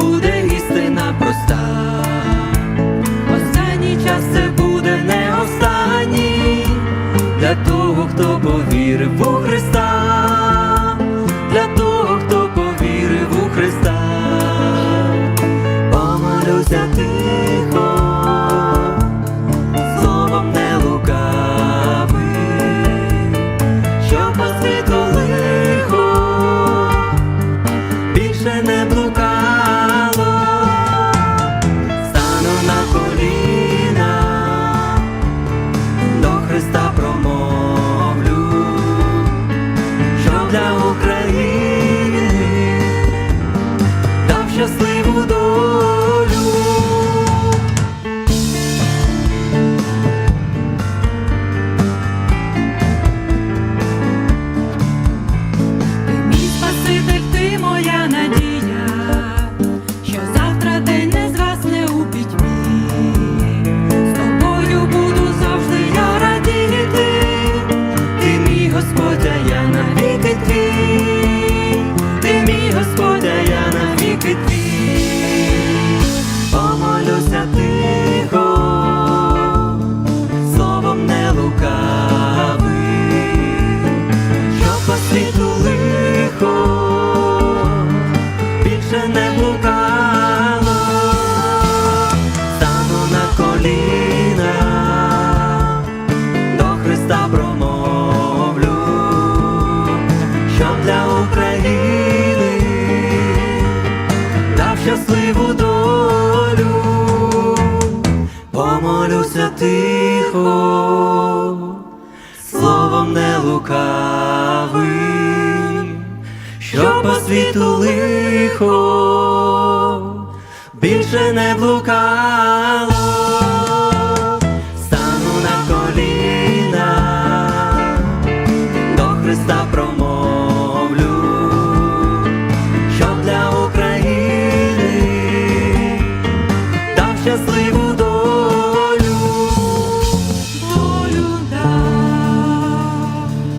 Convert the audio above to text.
буде істина проста. Останній час це буде не останній для того, хто повірив у Христа. ど щасливу долю, помолюся тихо, словом не лукавим, щоб по світу лихо більше не блукало. just leave.